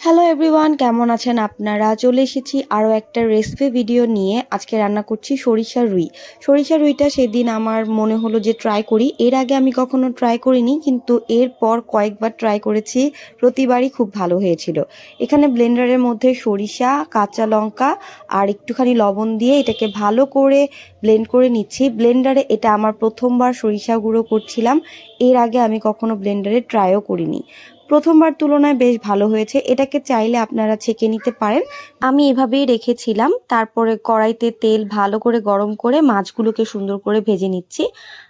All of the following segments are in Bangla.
হ্যালো এভরিওয়ান কেমন আছেন আপনারা? চলে এসেছি আরও একটা রেসিপি ভিডিও নিয়ে। আজকে রান্না করছি সরিষার রুই। সরিষার রুইটা সেদিন আমার মনে হলো যে ট্রাই করি। এর আগে আমি কখনো ট্রাই করিনি, কিন্তু এরপর কয়েকবার ট্রাই করেছি। প্রতিবারই খুব ভালো হয়েছিল। এখানে ব্লেন্ডারের মধ্যে সরিষা, কাঁচা লঙ্কা আর একটুখানি লবণ দিয়ে এটাকে ভালো করে ব্লেন্ড করে নিচ্ছি। ব্লেন্ডারে এটা আমার প্রথমবার সরিষা গুঁড়ো করছিলাম। এর আগে আমি কখনো ব্লেন্ডারে ট্রাইও করিনি। প্রথমবার তুলনায় বেশ ভালো হয়েছে। এটাকে চাইলে আপনারা ছেঁকে নিতে পারেন। আমি এভাবেই রেখেছিলাম। তারপরে কড়াইতে তেল ভালো করে গরম করে মাছগুলোকে সুন্দর করে ভেজে নিচ্ছি।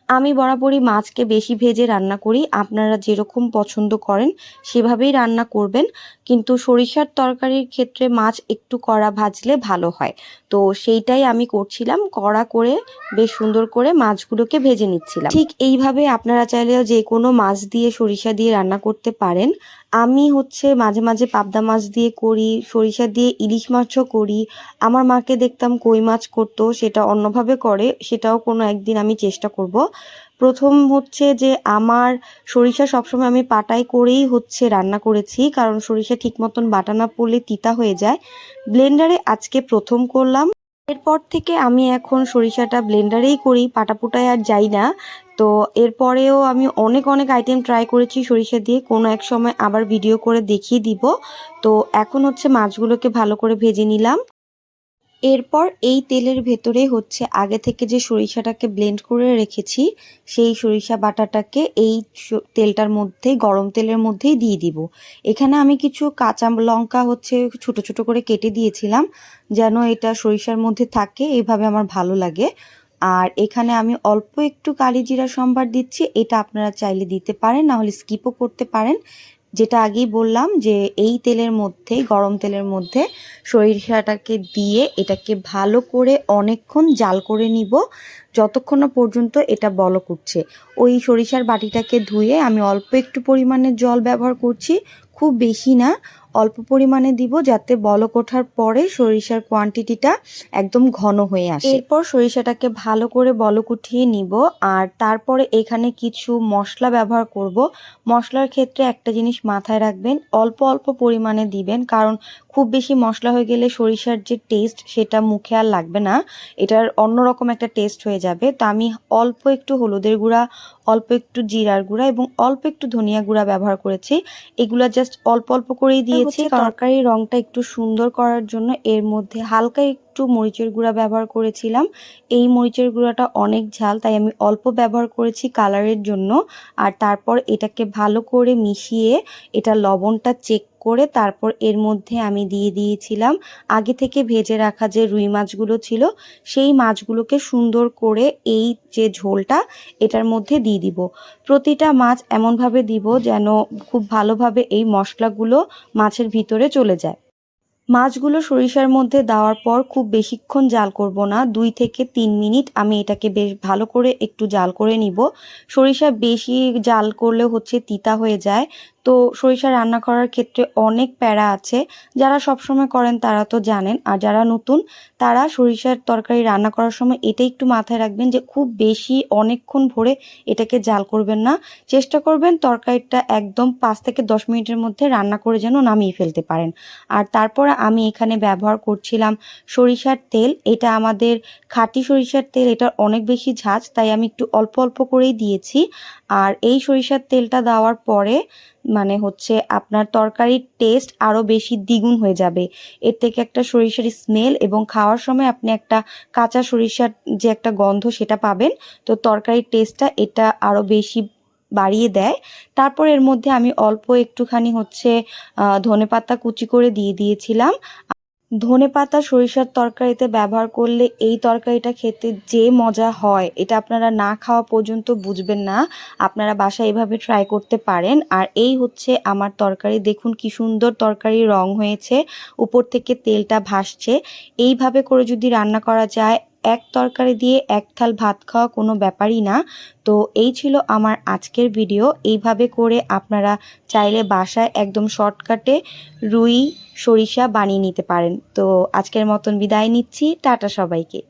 আমি বরাবরই মাছকে বেশি ভেজে রান্না করি। আপনারা যেরকম পছন্দ করেন, সেভাবেই রান্না করবেন। কিন্তু সরিষার তরকারির ক্ষেত্রে মাছ একটু কড়া ভাজলে ভালো হয়। তো সেইটাই আমি করছিলাম, কড়া করে বেশ সুন্দর করে মাছগুলোকে ভেজে নিচ্ছিলাম। ঠিক এইভাবে আপনারা চাইলেও যে কোনো মাছ দিয়ে, সরিষা দিয়ে রান্না করতে পারেন। আমি হচ্ছে মাঝে মাঝে পাবদা মাছ দিয়ে করি, সরিষা দিয়ে ইলিশ মাছও করি। আমার মাকে দেখতাম কই মাছ করতো, সেটা অন্যভাবে করে, সেটাও কোনো একদিন আমি চেষ্টা করব। প্রথম হচ্ছে যে আমার সরিষা সবসময় আমি পাটাই করেই হচ্ছে রান্না করেছি, কারণ সরিষা ঠিক মতন বাটা না পড়লে তিতা হয়ে যায়। ব্লেন্ডারে আজকে প্রথম করলাম। এরপর থেকে আমি এখন সরিষাটা ব্লেন্ডারেই করি, পাটাপুটায় আর যাই না। তো এরপরেও আমি অনেক অনেক আইটেম ট্রাই করেছি সরিষা দিয়ে, কোনো এক সময় আবার ভিডিও করে দেখিয়ে দিব। তো এখন হচ্ছে মাছগুলোকে ভালো করে ভেজে নিলাম। এরপর এই তেলের ভেতরে হচ্ছে আগে থেকে যে সরিষাটাকে ব্লেন্ড করে রেখেছি, সেই সরিষা বাটাটাকে এই তেলটার মধ্যেই গরম তেলের মধ্যেই দিয়ে দিব। এখানে আমি কিছু কাঁচা লঙ্কা হচ্ছে ছোট ছোট করে কেটে দিয়েছিলাম, যেন এটা সরিষার মধ্যে থাকে এইভাবে আমার ভালো লাগে। আর এখানে আমি অল্প একটু কালি জিরা সম্ভার দিচ্ছি, এটা আপনারা চাইলে দিতে পারেন, নাহলে স্কিপও করতে পারেন। যেটা আগেই বললাম যে এই তেলের মধ্যে, গরম তেলের মধ্যে সরিষাটাকে দিয়ে এটাকে ভালো করে অনেকক্ষণ জাল করে নিব। যতক্ষণ না পর্যন্ত এটা বলক উঠছে ওই সরিষার বাটিটাকে ধুয়ে আমি অল্প একটু পরিমাণে জল ব্যবহার করছি। খুব বেশি না অল্প পরিমাণে দিব যাতে বলক ওঠার পরে সরিষার কোয়ান্টিটিটা একদম ঘন হয়ে আসে। এরপর সরিষাটাকে ভালো করে বলক উঠিয়ে নিব আর তারপরে এখানে কিছু মশলা ব্যবহার করব। মশলার ক্ষেত্রে একটা জিনিস মাথায় রাখবেন, অল্প অল্প পরিমাণে দিবেন কারণ খুব বেশি মশলা হয়ে গেলে সরিষার যে টেস্ট সেটা মুখে আর লাগবে না। এটার অন্যরকম একটা টেস্ট হয়ে যাবে। তো আমি অল্প একটু হলুদের গুঁড়া, অল্প একটু জিরার গুঁড়া এবং অল্প একটু ধনিয়া গুঁড়া ব্যবহার করেছি। এগুলা জাস্ট অল্প অল্প করেই দিয়েছি তরকারির রংটা একটু সুন্দর করার জন্য। এর মধ্যে হালকা একটু মরিচের গুঁড়া ব্যবহার করেছিলাম। এই মরিচের গুঁড়াটা অনেক ঝাল তাই আমি অল্প ব্যবহার করেছি কালারের জন্য। আর তারপর এটাকে ভালো করে মিশিয়ে এটা লবণটা চেক করে তারপর এর মধ্যে আমি দিয়ে দিয়েছিলাম। আগে থেকে ভেজে রাখা যে রুই মাছগুলো ছিল, সেই মাছগুলোকে সুন্দর করে এই যে ঝোলটা, এটার মধ্যে দিয়ে দিব। প্রতিটা মাছ এমনভাবে দিব যেন খুব ভালোভাবে এই মশলাগুলো মাছের ভিতরে চলে যায়। মাছগুলো সরিষার মধ্যে দেওয়ার পর খুব বেশিক্ষণ জাল করব না, দুই থেকে তিন মিনিট আমি এটাকে বেশ ভালো করে একটু জাল করে নিব। সরিষা বেশি জাল করলে হচ্ছে তিতা হয়ে যায় তো সরিষা রান্না করার ক্ষেত্রে অনেক প্যারা আছে। যারা সবসময় করেন তারা তো জানেন। আর যারা নতুন, তারা সরিষার তরকারি রান্না করার সময় এটা একটু মাথায় রাখবেন যে খুব বেশি অনেকক্ষণ ভরে এটাকে জাল করবেন না। চেষ্টা করবেন তরকারিটা একদম পাঁচ থেকে দশ মিনিটের মধ্যে রান্না করে যেন নামিয়ে ফেলতে পারেন। আর তারপর আমি এখানে ব্যবহার করছিলাম সরিষার তেল। এটা আমাদের খাঁটি সরিষার তেল, এটার অনেক বেশি ঝাঁজ, তাই আমি একটু অল্প অল্প করেই দিয়েছি। আর এই সরিষার তেলটা দেওয়ার পরে মানে হচ্ছে আপনার তরকারির টেস্ট আরও বেশি দ্বিগুণ হয়ে যাবে। এর থেকে একটা সরিষার স্মেল এবং খাওয়ার সময় আপনি একটা কাঁচা সরিষার যে একটা গন্ধ সেটা পাবেন। তো তরকারির টেস্টটা এটা আরও বেশি বাড়িয়ে দেয়। তারপর এর মধ্যে আমি অল্প একটুখানি হচ্ছে ধনে পাতা কুচি করে দিয়ে দিয়েছিলাম। ধনে পাতা সরিষার তরকারিতে ব্যবহার করলে এই তরকারিটা খেতে যে মজা হয়, এটা আপনারা না খাওয়া পর্যন্ত বুঝবেন না। আপনারা বাসায় এভাবে ট্রাই করতে পারেন। আর এই হচ্ছে আমার তরকারি। দেখুন কি সুন্দর তরকারি রং হয়েছে। উপর থেকে তেলটা ভাসছে। এইভাবে করে যদি রান্না করা যায় এক তরকারি দিয়ে এক থাল ভাত খাওয়া কোনো ব্যাপারই না। তো এই ছিল আমার আজকের ভিডিও এইভাবে করে আপনারা চাইলে বাসায় একদম শর্টকাটে রুই, সরিষা বানিয়ে নিতে পারেন। তো আজকের মতন বিদায় নিচ্ছি। টাটা সবাইকে।